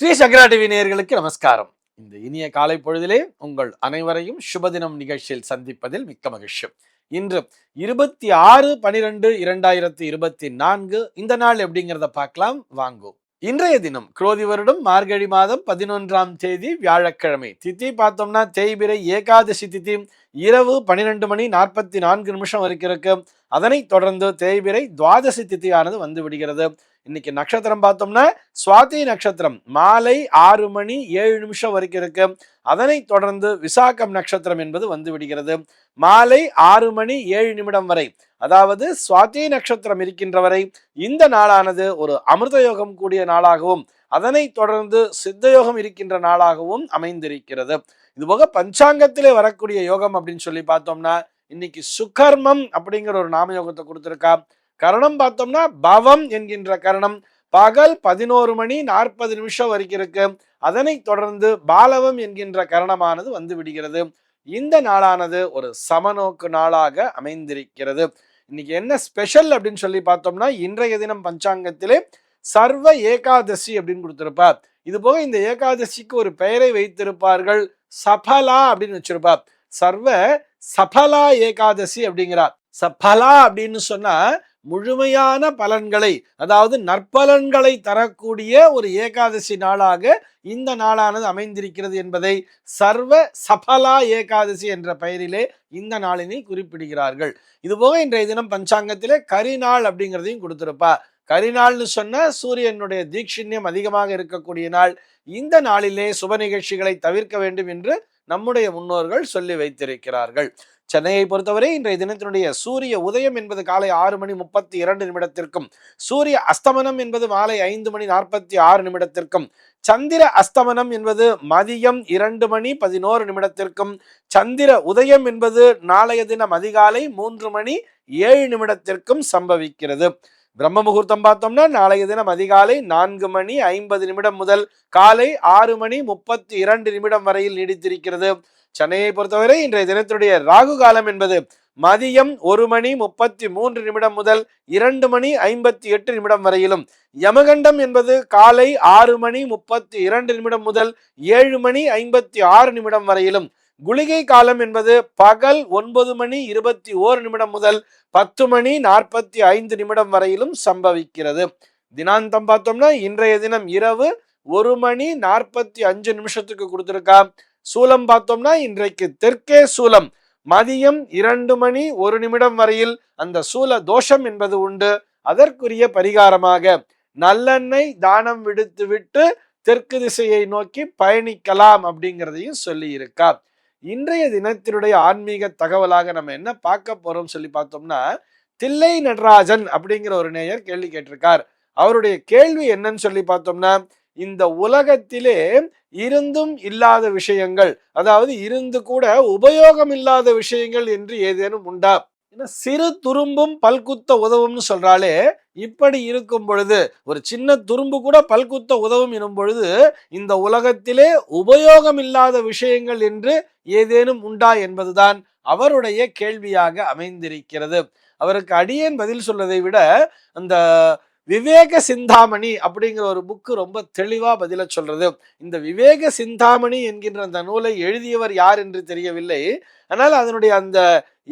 ஸ்ரீ சங்கரா TV நேயர்களுக்கு நமஸ்காரம். இந்த இனிய காலை பொழுதிலே உங்கள் அனைவரையும் சுபதினம் நிகழ்ச்சியில் சந்திப்பதில் மிக்க மகிழ்ச்சி. இன்று இருபத்தி ஆறு பனிரெண்டு இரண்டாயிரத்தி இருபத்தி நான்கு இந்த நாள் எப்படிங்கிறத பார்க்கலாம். வாங்கும் இன்றைய தினம் குரோதி வருடம் மார்கழி மாதம் பதினொன்றாம் தேதி வியாழக்கிழமை. தித்தி பார்த்தோம்னா தேய்பிரை ஏகாதசி திதி. இரவு பன்னிரெண்டு மணி நாற்பத்தி நான்கு நிமிஷம் வரைக்கும் இருக்கு. அதனைத் தொடர்ந்து தேய்பிரை துவாதசி திதியானது வந்து விடுகிறது. இன்னைக்கு நட்சத்திரம் பார்த்தோம்னா சுவாதி நட்சத்திரம். மாலை ஆறு மணி ஏழு நிமிஷம் வரைக்கும் இருக்கு. அதனைத் தொடர்ந்து விசாகம் நட்சத்திரம் என்பது வந்து விடுகிறது. மாலை ஆறு மணி ஏழு நிமிடம் வரை. அதாவது சுவாதி நட்சத்திரம் இருக்கின்ற வரை இந்த நாளானது ஒரு அமிர்த யோகம் கூடிய நாளாகவும் அதனைத் தொடர்ந்து சித்த யோகம் இருக்கின்ற நாளாகவும் அமைந்திருக்கிறது. இதுபோக பஞ்சாங்கத்திலே வரக்கூடிய யோகம் அப்படின்னு சொல்லி பார்த்தோம்னா இன்னைக்கு சுகர்மம் அப்படிங்கிற ஒரு நாம யோகத்தை கொடுத்துருக்கா. கரணம் பார்த்தோம்னா பவம் என்கின்ற கரணம். பகல் பதினோரு மணி நாற்பது நிமிஷம் வரைக்கும் இருக்கு. அதனை தொடர்ந்து பாலவம் என்கின்ற கரணமானது வந்து விடுகிறது. இந்த நாளானது ஒரு சமநோக்கு நாளாக அமைந்திருக்கிறது. இன்னைக்கு என்ன ஸ்பெஷல் அப்படின்னு சொல்லி பார்த்தோம்னா இன்றைய தினம் பஞ்சாங்கத்திலே சர்வ ஏகாதசி அப்படின்னு கொடுத்திருப்பார். இது போக இந்த ஏகாதசிக்கு ஒரு பெயரை வைத்திருப்பார்கள் சபலா அப்படின்னு வச்சிருப்பார். சர்வ சபலா ஏகாதசி அப்படிங்கிறார். சபலா அப்படின்னு சொன்னா முழுமையான பலன்களை அதாவது நற்பலன்களை தரக்கூடிய ஒரு ஏகாதசி நாளாக இந்த நாளானது அமைந்திருக்கிறது என்பதை சர்வ சபலா ஏகாதசி என்ற பெயரிலே இந்த நாளினை குறிப்பிடுகிறார்கள். இதுபோக இன்றைய தினம் பஞ்சாங்கத்திலே கரிநாள் அப்படிங்கிறதையும் கொடுத்திருப்பா. கரிநாள்னு சொன்னா சூரியனுடைய தீட்சிண்யம் அதிகமாக இருக்கக்கூடிய நாள். இந்த நாளிலே சுப நிகழ்ச்சிகளை தவிர்க்க வேண்டும் என்று நம்முடைய முன்னோர்கள் சொல்லி வைத்திருக்கிறார்கள். சென்னையை பொறுத்தவரை இன்றைய தினத்தினுடைய சூரிய உதயம் என்பது காலை ஆறு மணி முப்பத்தி இரண்டு நிமிடத்திற்கும் சூரிய அஸ்தமனம் என்பது மாலை ஐந்து மணி நாற்பத்தி ஆறு நிமிடத்திற்கும் சந்திர அஸ்தமனம் என்பது மதியம் இரண்டு மணி பதினோரு நிமிடத்திற்கும் சந்திர உதயம் என்பது நாளைய தினம் அதிகாலை மூன்று மணி ஏழு நிமிடத்திற்கும் சம்பவிக்கிறது. பிரம்ம முகூர்த்தம் பார்த்தோம்னா நாளைய தினம் அதிகாலை நான்கு மணி ஐம்பது நிமிடம் முதல் காலை ஆறு மணி முப்பத்தி இரண்டு நிமிடம் வரையில் நீடித்திருக்கிறது. சென்னையை பொறுத்தவரை இன்றைய தினத்துடைய ராகு காலம் என்பது மதியம் ஒரு மணி முப்பத்தி மூன்று நிமிடம் முதல் இரண்டு மணி ஐம்பத்தி எட்டு நிமிடம் வரையிலும். யமகண்டம் என்பது காலை ஆறு மணி முப்பத்தி இரண்டு நிமிடம் முதல் ஏழு மணி ஐம்பத்தி ஆறு நிமிடம் வரையிலும். குளிகை காலம் என்பது பகல் ஒன்பது மணி இருபத்தி ஓரு நிமிடம் முதல் பத்து மணி நாற்பத்தி ஐந்து நிமிடம் வரையிலும் சம்பவிக்கிறது. தினாந்தம் பார்த்தோம்னா இன்றைய தினம் இரவு ஒரு மணி நாற்பத்தி அஞ்சு நிமிஷத்துக்கு கொடுத்துருக்கா சூலம் பார்த்தோம்னா இன்றைக்கு தெற்கே சூலம். மதியம் இரண்டு மணி ஒரு நிமிடம் வரையில் அந்த சூல தோஷம் என்பது உண்டு. அதற்குரிய பரிகாரமாக நல்லெண்ணெய் தானம் விடுத்து விட்டு தெற்கு திசையை நோக்கி பயணிக்கலாம் அப்படிங்கிறதையும் சொல்லி இன்றைய தினத்தினுடைய ஆன்மீக தகவலாக நம்ம என்ன பார்க்க போறோம் சொல்லி பார்த்தோம்னா தில்லை நடராஜன் அப்படிங்கிற ஒரு நேயர் கேள்வி கேட்டிருக்கார். அவருடைய கேள்வி என்னன்னு சொல்லி பார்த்தோம்னா இந்த உலகத்திலே இருந்தும் இல்லாத விஷயங்கள் அதாவது இருந்து கூட உபயோகம் இல்லாத விஷயங்கள் என்று ஏதேனும் உண்டா? ஏன்னா சிறு துரும்பும் பல்குத்த உதவும்னு சொல்றாலே இப்படி இருக்கும் பொழுது ஒரு சின்ன துரும்பு கூட பல்குத்த உதவும் எனும் பொழுது இந்த உலகத்திலே உபயோகம் இல்லாத விஷயங்கள் என்று ஏதேனும் உண்டா என்பதுதான் அவருடைய கேள்வியாக அமைந்திருக்கிறது. அவருக்கு அடியேன் பதில் சொல்வதை விட அந்த விவேக சிந்தாமணி அப்படிங்கிற ஒரு புக்கு ரொம்ப தெளிவாக பதில சொல்றது. இந்த விவேக சிந்தாமணி என்கின்ற அந்த நூலை எழுதியவர் யார் என்று தெரியவில்லை. ஆனால் அதனுடைய அந்த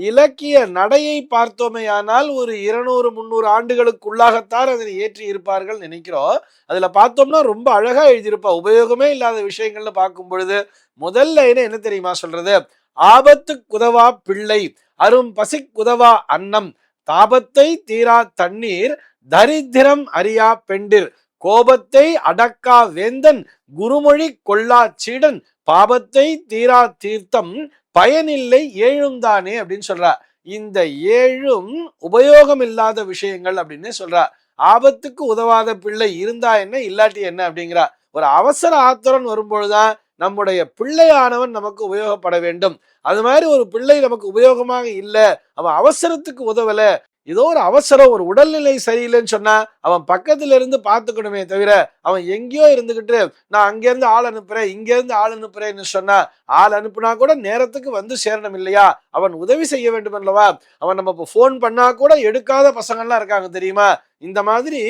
இலக்கிய நடையை பார்த்தோமேயானால் ஒரு இருநூறு முந்நூறு ஆண்டுகளுக்குள்ளாகத்தான் அதனை ஏற்றி இருப்பார்கள் நினைக்கிறோம். அதில் பார்த்தோம்னா ரொம்ப அழகாக எழுதியிருப்பா. உபயோகமே இல்லாத விஷயங்கள்னு பார்க்கும் பொழுது முதல்ல என்ன தெரியுமா சொல்றது? ஆபத்து குதவா பிள்ளை அரும் பசி குதவா அன்னம் தாபத்தை தீரா தண்ணீர் தரித்திரம் அறியா பெண்டிர். கோபத்தை அடக்கா வேந்தன் குருமொழி கொள்ளா சீடன். பாபத்தை தீரா தீர்த்தம் பயனில்லை ஏழும் தானே அப்படின்னு சொல்றா. இந்த ஏழும் உபயோகம் இல்லாத விஷயங்கள் அப்படின்னு சொல்றா. ஆபத்துக்கு உதவாத பிள்ளை இருந்தா என்ன இல்லாட்டி என்ன அப்படிங்கிறா. ஒரு அவசர ஆத்திரம் வரும்பொழுதான் நம்முடைய பிள்ளையானவன் நமக்கு உபயோகப்பட வேண்டும். அது மாதிரி ஒரு பிள்ளை நமக்கு உபயோகமாக இல்லை. அவன் அவசரத்துக்கு உதவல. ஏதோ ஒரு அவசரம் ஒரு உடல்நிலை சரியில்லைன்னு சொன்னா அவன் பக்கத்துல இருந்து பார்த்துக்கணுமே தவிர அவன் எங்கேயோ இருந்துகிட்டு நான் அங்கேருந்து ஆள் அனுப்புறேன் இங்கேருந்து ஆள் அனுப்புறேன்னு சொன்னா ஆள் அனுப்புனா கூட நேரத்துக்கு வந்து சேரணும் இல்லையா? அவன் உதவி செய்ய வேண்டும் அல்லவா? அவன் நம்ம இப்போ ஃபோன் பண்ணா கூட எடுக்காத பசங்கள்லாம் இருக்காங்க தெரியுமா? இந்த மாதிரி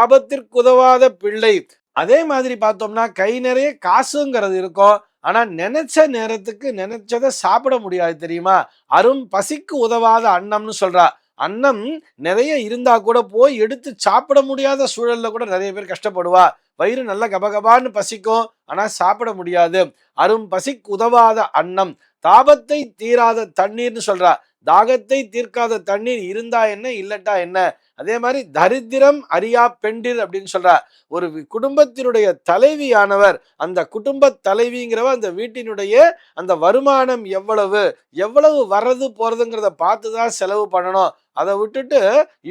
ஆபத்திற்கு உதவாத பிள்ளை அதே மாதிரி பார்த்தோம்னா கை நிறைய காசுங்கிறது இருக்கும். ஆனால் நினைச்ச நேரத்துக்கு நினைச்சதை சாப்பிட முடியாது தெரியுமா? அரும் பசிக்கு உதவாத அன்னம்னு சொல்றா. அன்னம் நிறைய இருந்தா கூட போய் எடுத்து சாப்பிட முடியாத சூழல்ல கூட நிறைய பேர் கஷ்டப்படுவா. வயிறு நல்ல கபகபான்னு பசிக்கும். ஆனா சாப்பிட முடியாது. அரும் பசிக்கு உதவாத அன்னம். தாபத்தை தீராத தண்ணீர்னு சொல்றா. தாகத்தை தீர்க்காத தண்ணீர் இருந்தா என்ன இல்லட்டா என்ன? அதே மாதிரி தரித்திரம் அறியா பெண்டிர் அப்படின்னு சொல்றார் ஒரு குடும்பத்தினுடைய தலைவியானவர் அந்த குடும்ப தலைவிங்கிறவ அந்த வீட்டினுடைய அந்த வருமானம் எவ்வளவு எவ்வளவு வர்றது போறதுங்கிறத பார்த்து தான் செலவு பண்ணணும். அதை விட்டுட்டு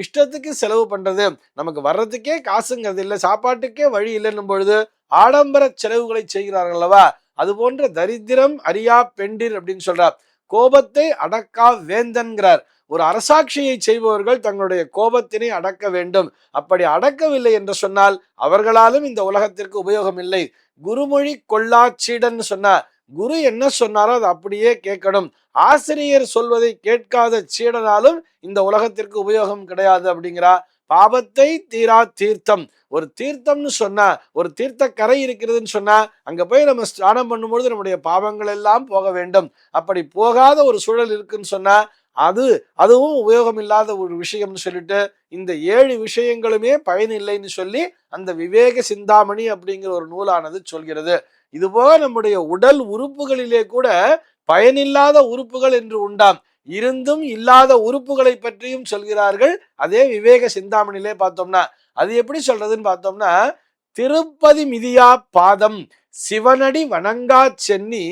இஷ்டத்துக்கு செலவு பண்றது. நமக்கு வர்றதுக்கே காசுங்கிறது இல்லை சாப்பாட்டுக்கே வழி இல்லைன்னும் பொழுது ஆடம்பர செலவுகளை செய்கிறார்கள் அல்லவா? அது போன்ற தரித்திரம் அறியா பெண்டிர் அப்படின்னு சொல்றார். கோபத்தை அடக்கா வேந்தன்கிறார். ஒரு அரசாட்சியை செய்பவர்கள் தங்களுடைய கோபத்தினை அடக்க வேண்டும். அப்படி அடக்கவில்லை என்று சொன்னால் அவர்களாலும் இந்த உலகத்திற்கு உபயோகம் இல்லை குருமொழி கொள்ளாச்சீடன் சொன்னார். குரு என்ன சொன்னாரோ அதை அப்படியே கேட்கணும். ஆசிரியர் சொல்வதை கேட்காத சீடனாலும் இந்த உலகத்திற்கு உபயோகம் கிடையாது அப்படிங்கிறா. பாபத்தை தீரா தீர்த்தம். ஒரு தீர்த்தம்னு சொன்னா ஒரு தீர்த்த கரை இருக்கிறதுன்னு சொன்னா அங்க போய் நம்ம ஸ்நானம் பண்ணும்பொழுது நம்முடைய பாவங்கள் எல்லாம் போக வேண்டும். அப்படி போகாத ஒரு சூழல் இருக்குன்னு சொன்னா அது அதுவும் உபயோகம் இல்லாத ஒரு விஷயம்னு சொல்லிட்டு இந்த ஏழு விஷயங்களுமே பயனில்லைன்னு சொல்லி அந்த விவேக சிந்தாமணி அப்படிங்கிற ஒரு நூலானது சொல்கிறது. இதுபோக நம்முடைய உடல் உறுப்புகளிலே கூட பயனில்லாத உறுப்புகள் என்று உண்டாம். இருந்தும் இல்லாத உறுப்புகளை பற்றியும் சொல்கிறார்கள். அதே விவேக சிந்தாமணிலே பார்த்தோம்னா அது எப்படி சொல்றதுன்னு பார்த்தோம்னா திருப்பதி மிதியா பாதம் சிவனடி வணங்கா சென்னி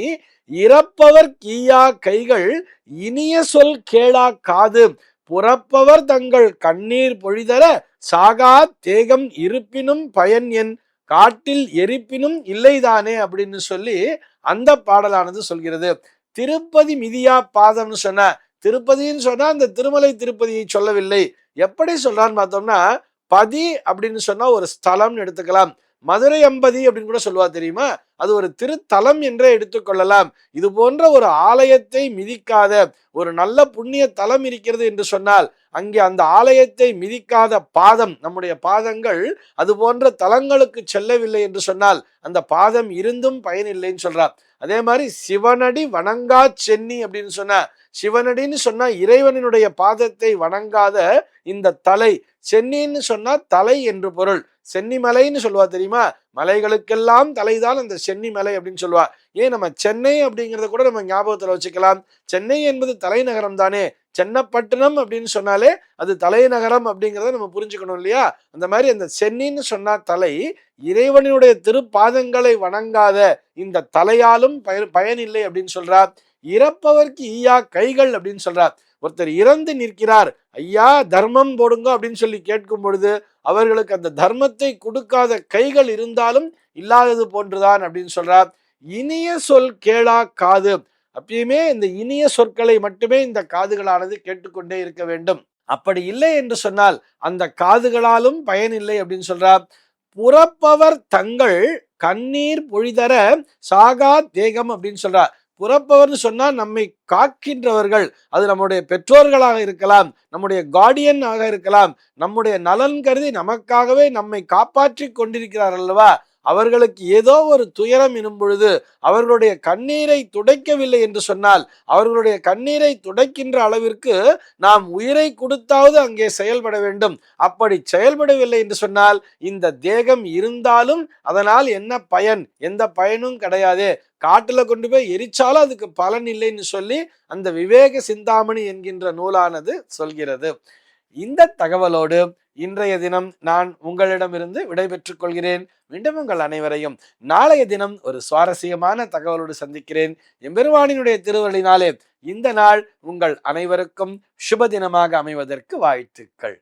இறப்பவர் கீயா கைகள் இனிய சொல் கேளா காது. புறப்பவர் தங்கள் கண்ணீர் பொழிதர சாகா தேகம் இருப்பினும் பயன் என் காட்டில் எரிப்பினும் இல்லைதானே அப்படின்னு சொல்லி அந்த பாடலானது சொல்கிறது. திருப்பதி மிதியா பாதம்னு சொன்ன திருப்பதின்னு சொன்னா அந்த திருமலை திருப்பதியை சொல்லவில்லை. எப்படி சொல்றான்னு பார்த்தோம்னா பதி அப்படின்னு சொன்னா ஒரு ஸ்தலம்னு எடுத்துக்கலாம். மதுரை அம்பதி அப்படின்னு கூட சொல்லுவா தெரியுமா? அது ஒரு திருத்தலம் என்றே எடுத்துக்கொள்ளலாம் இது போன்ற ஒரு ஆலயத்தை மிதிக்காத ஒரு நல்ல புண்ணிய தலம் இருக்கிறது என்று சொன்னால் அங்கே அந்த ஆலயத்தை மிதிக்காத பாதம் நம்முடைய பாதங்கள் அது போன்ற தலங்களுக்கு செல்லவில்லை என்று சொன்னால் அந்த பாதம் இருந்தும் பயனில்லைன்னு சொல்றார் அதே மாதிரி சிவனடி வணங்கா சென்னி அப்படின்னு சொன்ன சிவனடின்னு சொன்னா இறைவனினுடைய பாதத்தை வணங்காத இந்த தலை. சென்னின்னு சொன்னா தலை என்று பொருள். சென்னிமலைன்னு சொல்லுவா தெரியுமா? மலைகளுக்கெல்லாம் தலைதான் அந்த சென்னி மலை அப்படின்னு சொல்லுவா. ஏன் நம்ம சென்னை அப்படிங்கிறத கூட நம்ம ஞாபகத்துல வச்சுக்கலாம். சென்னை என்பது தலைநகரம் தானே. சென்னப்பட்டினம் அப்படின்னு சொன்னாலே அது தலைநகரம் அப்படிங்கிறத நம்ம புரிஞ்சுக்கணும் இல்லையா? அந்த மாதிரி அந்த சென்னின்னு சொன்னா தலை இறைவனுடைய திருப்பாதங்களை வணங்காத இந்த தலையாலும் பய பயனில்லை அப்படின்னு சொல்றார் இறப்பவர்க்கு ஈயா கைகள் அப்படின்னு சொல்றார். ஒருத்தர் இறந்து நிற்கிறார். ஐயா தர்மம் போடுங்க அப்படின்னு சொல்லி கேட்கும் பொழுது அவர்களுக்கு அந்த தர்மத்தை கொடுக்காத கைகள் இருந்தாலும் இல்லாதது போன்றுதான் அப்படின்னு சொல்றார். இனிய சொல் கேளா காது. அப்பயுமே இந்த இனிய சொற்களை மட்டுமே இந்த காதுகளானது கேட்டுக்கொண்டே இருக்க வேண்டும். அப்படி இல்லை என்று சொன்னால் அந்த காதுகளாலும் பயனில்லை அப்படின்னு சொல்றார். புறப்பவர் தங்கள் கண்ணீர் பொழிதர சாகா தேகம் அப்படின்னு சொல்றார். புறப்பவர்னு சொன்னா நம்மை காக்கின்றவர்கள். அது நம்முடைய பெற்றோர்களாக இருக்கலாம் நம்முடைய கார்டியன் ஆக இருக்கலாம் நம்முடைய நலன் கருதி நமக்காகவே நம்மை காப்பாற்றி கொண்டிருக்கிறார் அல்லவா? அவர்களுக்கு ஏதோ ஒரு துயரம் எனும் பொழுது அவர்களுடைய கண்ணீரை துடைக்கவில்லை என்று சொன்னால் அவர்களுடைய கண்ணீரை துடைக்கின்ற அளவிற்கு நாம் உயிரை கொடுத்தாவது அங்கே செயல்பட வேண்டும். அப்படி செயல்படவில்லை என்று சொன்னால் இந்த தேகம் இருந்தாலும் அதனால் என்ன பயன்? எந்த பயனும் கிடையாது. காட்டில் கொண்டு போய் எரிச்சாலும் அதுக்கு பலன் இல்லைன்னு சொல்லி அந்த விவேக சிந்தாமணி என்கின்ற நூலானது சொல்கிறது. இந்த தகவலோடு இன்றைய தினம் நான் உங்களிடமிருந்து விடைபெற்றுக் கொள்கிறேன். மீண்டும் உங்கள் அனைவரையும் நாளைய தினம் ஒரு சுவாரஸ்யமான தகவலோடு சந்திக்கிறேன். எம்பெருவானினுடைய திருவள்ளினாலே இந்த நாள் உங்கள் அனைவருக்கும் சுப தினமாக அமைவதற்கு வாழ்த்துக்கள்.